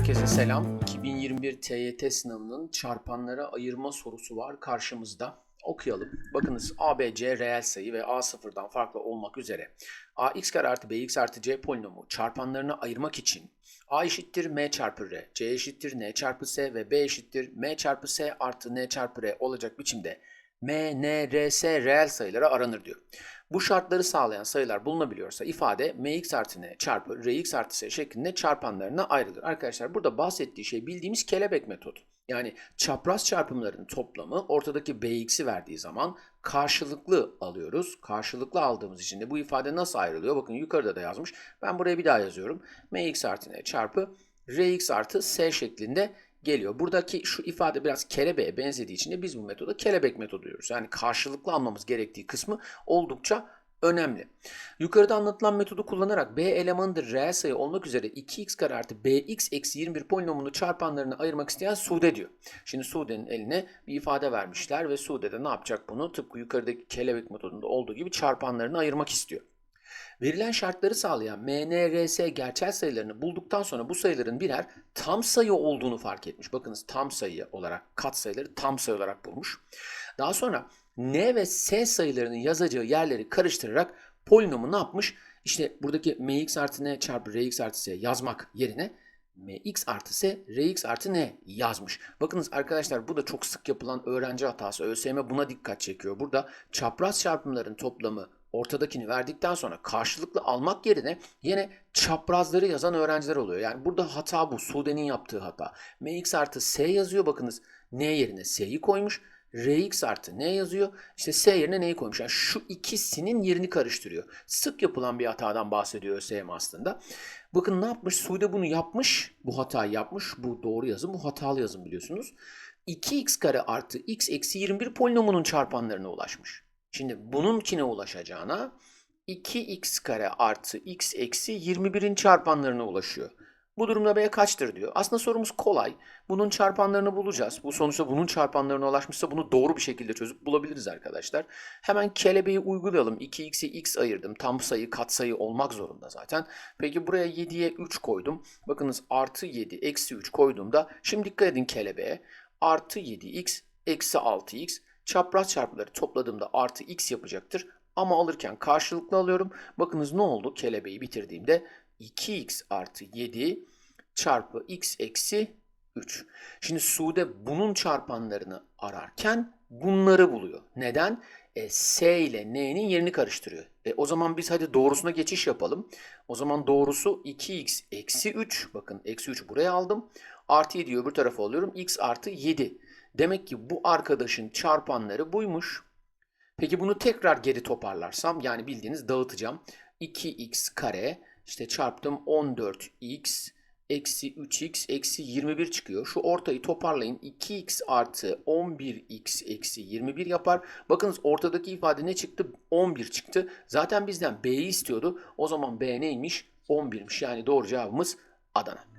Selam. 2021 TYT sınavının çarpanlara ayırma sorusu var karşımızda. Okuyalım. Bakınız A, B, C reel sayı ve A sıfırdan farklı olmak üzere A x kare artı B x artı C polinomu çarpanlarına ayırmak için A eşittir M çarpı R, C eşittir N çarpı S ve B eşittir M çarpı S artı N çarpı R olacak biçimde M, N, R, S reel sayılara aranır diyor. Bu şartları sağlayan sayılar bulunabiliyorsa ifade mx artı n çarpı rx artı s şeklinde çarpanlarına ayrılır. Arkadaşlar burada bahsettiği şey bildiğimiz kelebek metodu. Yani çapraz çarpımların toplamı ortadaki bx'i verdiği zaman karşılıklı alıyoruz. Karşılıklı aldığımız için de bu ifade nasıl ayrılıyor? Bakın yukarıda da yazmış. Ben buraya bir daha yazıyorum. mx artı n çarpı rx artı s şeklinde geliyor. Buradaki şu ifade biraz kelebeğe benzediği için de biz bu metoda kelebek metodu diyoruz. Yani karşılıklı almamız gerektiği kısmı oldukça önemli. Yukarıda anlatılan metodu kullanarak b elemanıdır reel sayı olmak üzere 2x kare artı bx eksi 21 polinomunu çarpanlarını ayırmak isteyen Sude diyor. Şimdi Sude'nin eline bir ifade vermişler ve Sude de ne yapacak bunu? Tıpkı yukarıdaki kelebek metodunda olduğu gibi çarpanlarını ayırmak istiyor. Verilen şartları sağlayan MNRS gerçel sayılarını bulduktan sonra bu sayıların birer tam sayı olduğunu fark etmiş. Bakınız tam sayı olarak kat sayıları tam sayı olarak bulmuş. Daha sonra N ve S sayılarının yazacağı yerleri karıştırarak polinomu ne yapmış? İşte buradaki mx artı n çarpı rx artı s yazmak yerine mx artı s rx artı n yazmış. Bakınız arkadaşlar bu da çok sık yapılan öğrenci hatası. ÖSYM buna dikkat çekiyor. Burada çapraz çarpımların toplamı ortadakini verdikten sonra karşılıklı almak yerine yine çaprazları yazan öğrenciler oluyor. Yani burada hata bu. Sude'nin yaptığı hata. mx artı s yazıyor bakınız n yerine s'yi koymuş. Rx artı ne yazıyor? İşte S yerine neyi koymuş? Yani şu ikisinin yerini karıştırıyor. Sık yapılan bir hatadan bahsediyor ÖSYM aslında. Bakın ne yapmış? Sude bunu yapmış. Bu hatayı yapmış. Bu doğru yazım. Bu hatalı yazım biliyorsunuz. 2x kare artı x eksi 21 polinomunun çarpanlarına ulaşmış. Şimdi bununkine ulaşacağına 2x kare artı x eksi 21'in çarpanlarına ulaşıyor. Bu durumda B kaçtır diyor. Aslında sorumuz kolay. Bunun çarpanlarını bulacağız. Bu sonuçta bunun çarpanlarına ulaşmışsa bunu doğru bir şekilde çözüp bulabiliriz arkadaşlar. Hemen kelebeği uygulayalım. 2x'e x ayırdım. Tam sayı katsayı olmak zorunda zaten. Peki buraya 7'ye 3 koydum. Bakınız artı 7 eksi 3 koyduğumda şimdi dikkat edin kelebeğe. Artı 7x eksi 6x çapraz çarpıları topladığımda artı x yapacaktır. Ama alırken karşılıklı alıyorum. Bakınız ne oldu kelebeği bitirdiğimde 2x artı 7 çarpı x eksi 3. Şimdi Sude bunun çarpanlarını ararken bunları buluyor. Neden? E, S ile N'nin yerini karıştırıyor. E, o zaman biz hadi doğrusuna geçiş yapalım. O zaman doğrusu 2x eksi 3. Bakın eksi 3 buraya aldım. Artı 7'yi öbür tarafa alıyorum. x artı 7. Demek ki bu arkadaşın çarpanları buymuş. Peki bunu tekrar geri toparlarsam yani bildiğiniz dağıtacağım. 2x kare işte çarptım 14x eksi 3x eksi 21 çıkıyor. Şu ortayı toparlayın. 2x artı 11x eksi 21 yapar. Bakınız ortadaki ifade ne çıktı? 11 çıktı. Zaten bizden b'yi istiyordu. O zaman b neymiş? 11'miş. Yani doğru cevabımız Adana.